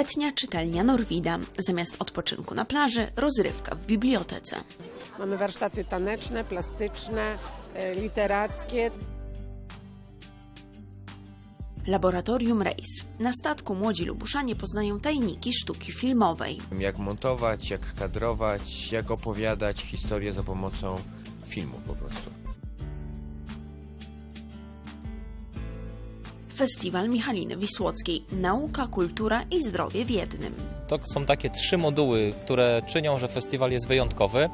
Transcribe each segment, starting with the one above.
Letnia czytelnia Norwida. Zamiast odpoczynku na plaży, rozrywka w bibliotece. Mamy warsztaty taneczne, plastyczne, e, literackie. Laboratorium Race. Na statku młodzi Lubuszanie poznają tajniki sztuki filmowej. Jak montować, jak kadrować, jak opowiadać historię za pomocą filmu po prostu. Festiwal Michaliny Wisłockiej. Nauka, kultura i zdrowie w jednym. To są takie trzy moduły, które czynią, że festiwal jest wyjątkowy.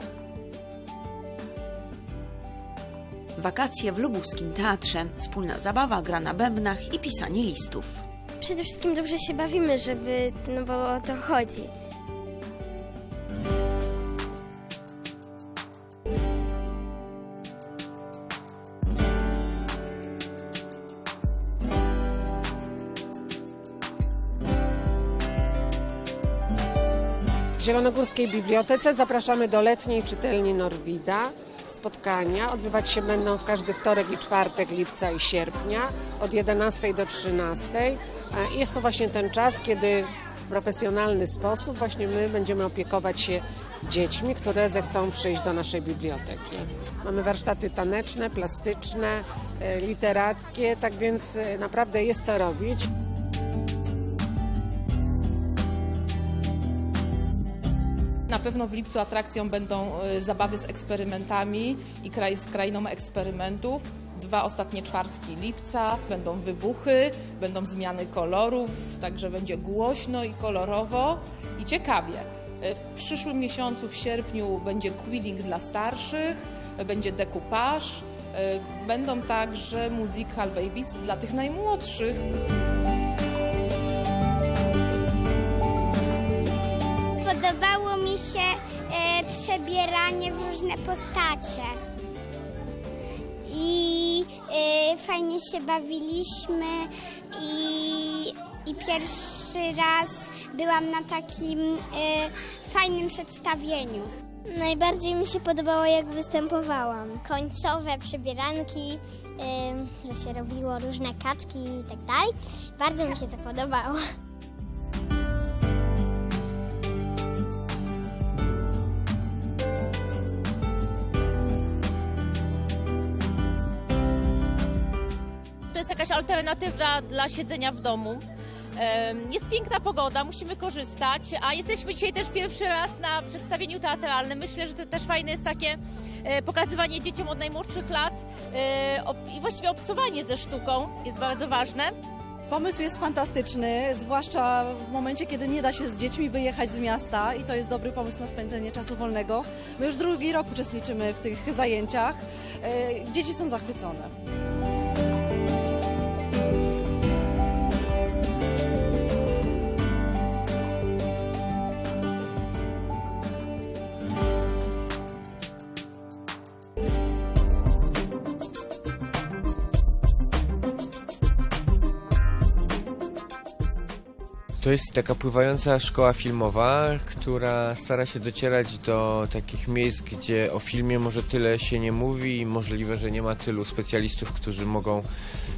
Wakacje w lubuskim teatrze. Wspólna zabawa, gra na bębnach i pisanie listów. Przede wszystkim dobrze się bawimy, żeby, no bo o to chodzi. Zielonogórskiej Bibliotece zapraszamy do letniej czytelni Norwida. Spotkania odbywać się będą w każdy wtorek i czwartek lipca i sierpnia od 11 do 13. E, Jest to właśnie ten czas, kiedy w profesjonalny sposób właśnie my będziemy opiekować się dziećmi, które zechcą przyjść do naszej biblioteki. Mamy warsztaty taneczne, plastyczne, e, literackie, tak więc e, naprawdę jest co robić. Na pewno w lipcu atrakcją będą y, zabawy z eksperymentami i kraj, z krainą eksperymentów. Dwa ostatnie czwartki lipca będą wybuchy, będą zmiany kolorów, także będzie głośno i kolorowo i ciekawie. Y, W przyszłym miesiącu, w sierpniu, będzie quilling dla starszych, będzie dekupaż, y, będą także musical babies dla tych najmłodszych. Się e, przebieranie w różne postacie. I e, fajnie się bawiliśmy i, i pierwszy raz byłam na takim e, fajnym przedstawieniu. Najbardziej mi się podobało, jak występowałam. Końcowe przebieranki, że się robiło różne kaczki i tak dalej. Bardzo mi się to podobało. Jest jakaś alternatywa dla siedzenia w domu. Jest piękna pogoda, musimy korzystać, a jesteśmy dzisiaj też pierwszy raz na przedstawieniu teatralnym. Myślę, że to też fajne jest takie e, pokazywanie dzieciom od najmłodszych lat e, i właściwie obcowanie ze sztuką jest bardzo ważne. Pomysł jest fantastyczny, zwłaszcza w momencie, kiedy nie da się z dziećmi wyjechać z miasta i to jest dobry pomysł na spędzenie czasu wolnego. My już drugi rok uczestniczymy w tych zajęciach. E, Dzieci są zachwycone. To jest taka pływająca szkoła filmowa, która stara się docierać do takich miejsc, gdzie o filmie może tyle się nie mówi i możliwe, że nie ma tylu specjalistów, którzy mogą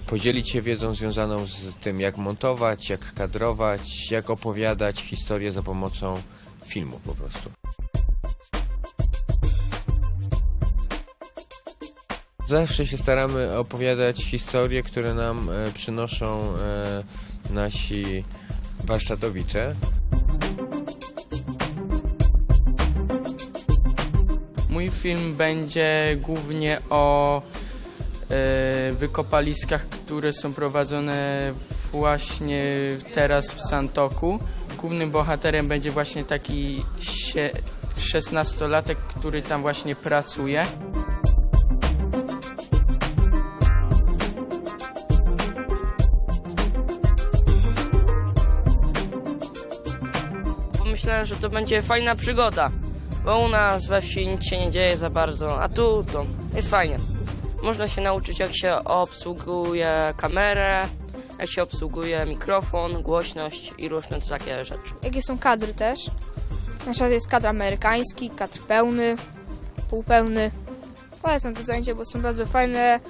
podzielić się wiedzą związaną z tym, jak montować, jak kadrować, jak opowiadać historię za pomocą filmu po prostu. Zawsze się staramy opowiadać historie, które nam e, przynoszą e, nasi warsztatowicze. Mój film będzie głównie o e, wykopaliskach, które są prowadzone właśnie teraz w Santoku. Głównym bohaterem będzie właśnie taki sie- 16-latek, który tam właśnie pracuje. Że to będzie fajna przygoda, bo u nas we wsi nic się nie dzieje za bardzo, a tu to jest fajnie. Można się nauczyć, jak się obsługuje kamerę, jak się obsługuje mikrofon, głośność i różne takie rzeczy. Jakie są kadry też? Na przykład jest kadr amerykański, kadr pełny, półpełny. Polecam te zajęcia, bo są bardzo fajne.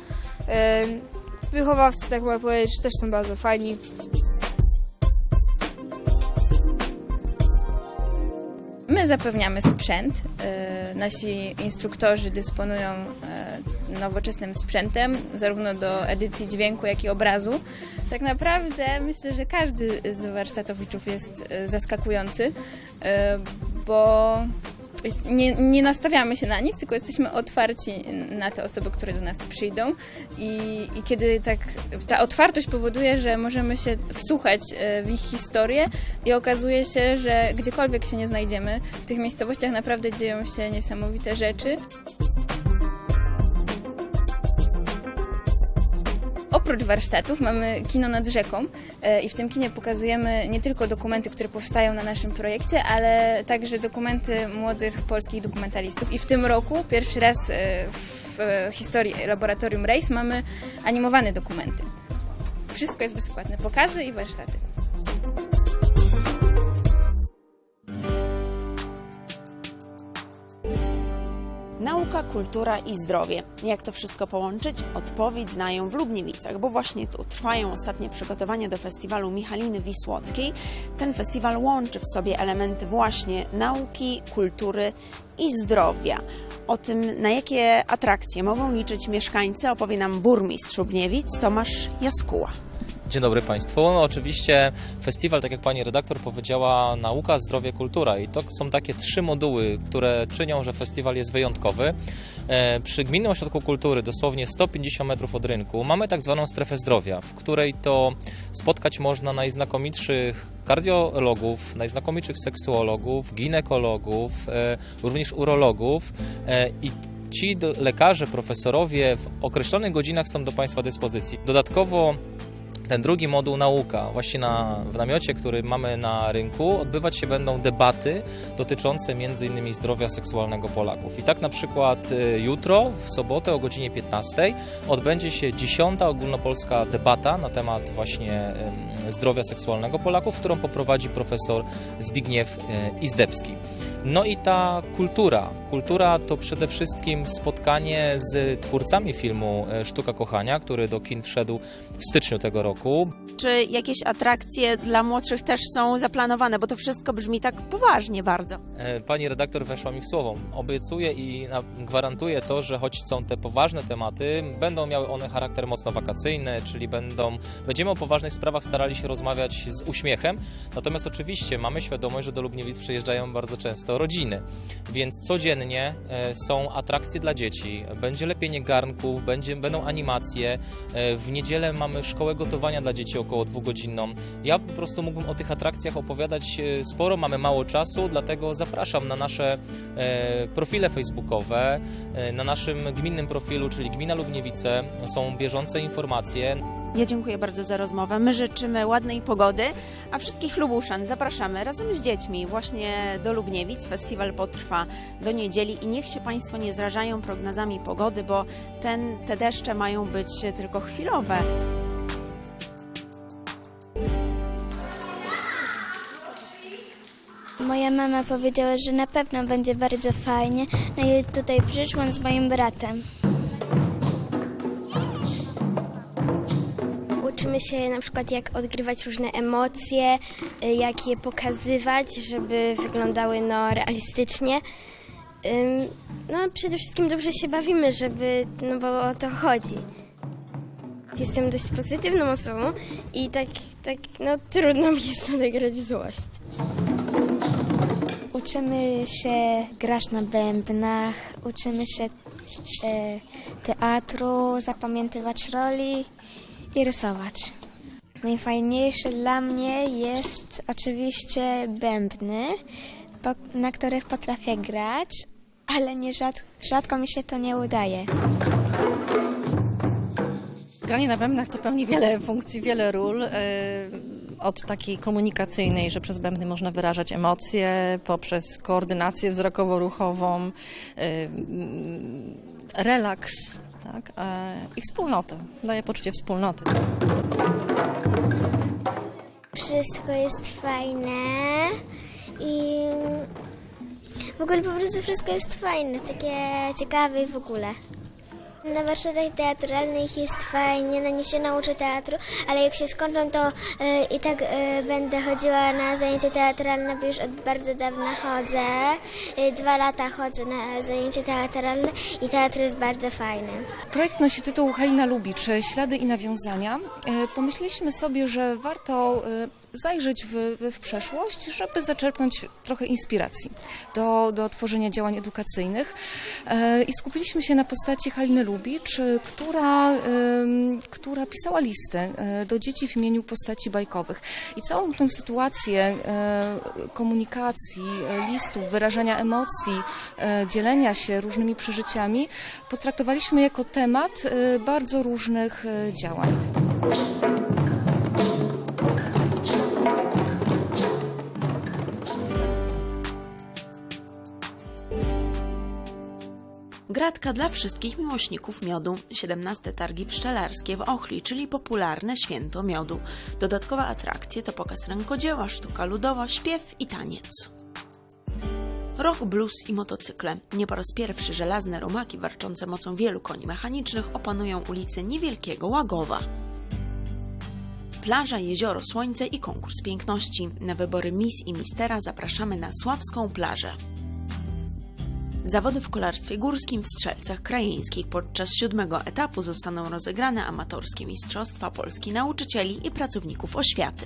E, Wychowawcy, tak mogę powiedzieć, też są bardzo fajni. My zapewniamy sprzęt. e, Nasi instruktorzy dysponują e, nowoczesnym sprzętem, zarówno do edycji dźwięku, jak i obrazu. Tak naprawdę myślę, że każdy z warsztatowiczów jest e, zaskakujący, bo nie, nie nastawiamy się na nic, tylko jesteśmy otwarci na te osoby, które do nas przyjdą i, i kiedy tak ta otwartość powoduje, że możemy się wsłuchać e, w ich historię i okazuje się, że gdziekolwiek się nie znajdziemy, w tych miejscowościach naprawdę dzieją się niesamowite rzeczy. Oprócz warsztatów mamy kino nad rzeką e, i w tym kinie pokazujemy nie tylko dokumenty, które powstają na naszym projekcie, ale także dokumenty młodych polskich dokumentalistów. I w tym roku pierwszy raz e, w e, historii Laboratorium Race mamy animowane dokumenty. Wszystko jest bezpłatne, pokazy i warsztaty. Nauka, kultura i zdrowie. Jak to wszystko połączyć? Odpowiedź znają w Lubniewicach, bo właśnie tu trwają ostatnie przygotowania do festiwalu Michaliny Wisłockiej. Ten festiwal łączy w sobie elementy właśnie nauki, kultury i zdrowia. O tym, na jakie atrakcje mogą liczyć mieszkańcy, opowie nam burmistrz Lubniewic Tomasz Jaskuła. Dzień dobry Państwu. No, oczywiście festiwal, tak jak Pani redaktor powiedziała, nauka, zdrowie, kultura. I to są takie trzy moduły, które czynią, że festiwal jest wyjątkowy. E, Przy Gminnym Ośrodku Kultury, dosłownie 150 metrów od rynku, mamy tak zwaną strefę zdrowia, w której to spotkać można najznakomitszych kardiologów, najznakomitszych seksuologów, ginekologów, e, również urologów e, i ci lekarze, profesorowie w określonych godzinach są do Państwa dyspozycji. Dodatkowo ten drugi moduł nauka, właśnie na, w namiocie, który mamy na rynku, odbywać się będą debaty dotyczące m.in. zdrowia seksualnego Polaków. I tak na przykład y, jutro, w sobotę o godzinie 15 odbędzie się dziesiąta ogólnopolska debata na temat właśnie zdrowia seksualnego Polaków, którą poprowadzi profesor Zbigniew y, Izdebski. No i ta kultura. Kultura to przede wszystkim spotkanie z twórcami filmu y, Sztuka Kochania, który do kin wszedł w styczniu tego roku. Czy jakieś atrakcje dla młodszych też są zaplanowane? Bo to wszystko brzmi tak poważnie bardzo. E, Pani redaktor weszła mi w słowo. Obiecuję i gwarantuję to, że choć są te poważne tematy, będą miały one charakter mocno wakacyjny, czyli będą, będziemy o poważnych sprawach starali się rozmawiać z uśmiechem. Natomiast oczywiście mamy świadomość, że do Lubniewic przyjeżdżają bardzo często rodziny, więc codziennie e, są atrakcje dla dzieci. Będzie lepienie garnków, będzie, będą animacje. E, W niedzielę mamy szkołę gotowania dla dzieci około dwugodzinną. Ja po prostu mógłbym o tych atrakcjach opowiadać e, sporo, mamy mało czasu, dlatego zapraszam na nasze e, profile facebookowe. E, Na naszym gminnym profilu, czyli Gmina Lubniewice, są bieżące informacje. Ja dziękuję bardzo za rozmowę. My życzymy ładnej pogody, a wszystkich Lubuszan zapraszamy razem z dziećmi właśnie do Lubniewic. Festiwal potrwa do niedzieli i niech się Państwo nie zrażają prognozami pogody, bo ten, te deszcze mają być tylko chwilowe. Moja mama powiedziała, że na pewno będzie bardzo fajnie. No i tutaj przyszłam z moim bratem. Uczymy się na przykład jak odgrywać różne emocje, y, jak je pokazywać, żeby wyglądały no, realistycznie. No przede wszystkim dobrze się bawimy, żeby, no bo o to chodzi. Jestem dość pozytywną osobą i tak, tak no trudno mi jest odegrać złość. Uczymy się grać na bębnach, uczymy się e, teatru, zapamiętywać roli i rysować. Najfajniejsze dla mnie jest oczywiście bębny, na których potrafię grać, ale nie rzad, rzadko mi się to nie udaje. Granie na bębnach to pełni wiele funkcji, wiele ról. Od takiej komunikacyjnej, że przez bębny można wyrażać emocje, poprzez koordynację wzrokowo-ruchową, e, mm, relaks tak? e, i wspólnotę. Daje poczucie wspólnoty. Wszystko jest fajne i w ogóle po prostu wszystko jest fajne, takie ciekawe i w ogóle. Na warsztatach teatralnych jest fajnie, no nie się nauczę teatru, ale jak się skończą, to e, i tak e, będę chodziła na zajęcia teatralne, bo już od bardzo dawna chodzę. E, dwa lata chodzę na zajęcia teatralne i teatr jest bardzo fajny. Projekt nosi tytuł Halina Lubicz, Ślady i nawiązania. Pomyśleliśmy sobie, że warto zajrzeć w, w, przeszłość, żeby zaczerpnąć trochę inspiracji do, do tworzenia działań edukacyjnych. E, I skupiliśmy się na postaci Haliny Lubicz, która, która pisała listy e, do dzieci w imieniu postaci bajkowych. I całą tę sytuację e, komunikacji, listów, wyrażania emocji, dzielenia się różnymi przeżyciami potraktowaliśmy jako temat bardzo różnych działań. Gratka dla wszystkich miłośników miodu. 17 targi pszczelarskie w Ochli, czyli popularne święto miodu. Dodatkowe atrakcje to pokaz rękodzieła, sztuka ludowa, śpiew i taniec. Rock, blues i motocykle. Nie po raz pierwszy żelazne rumaki warczące mocą wielu koni mechanicznych opanują ulice niewielkiego Łagowa. Plaża, jezioro, słońce i konkurs piękności. Na wybory Miss i Mistera zapraszamy na Sławską plażę. Zawody w kolarstwie górskim w Strzelcach Krajeńskich podczas siódmego etapu zostaną rozegrane amatorskie Mistrzostwa Polski nauczycieli i pracowników oświaty.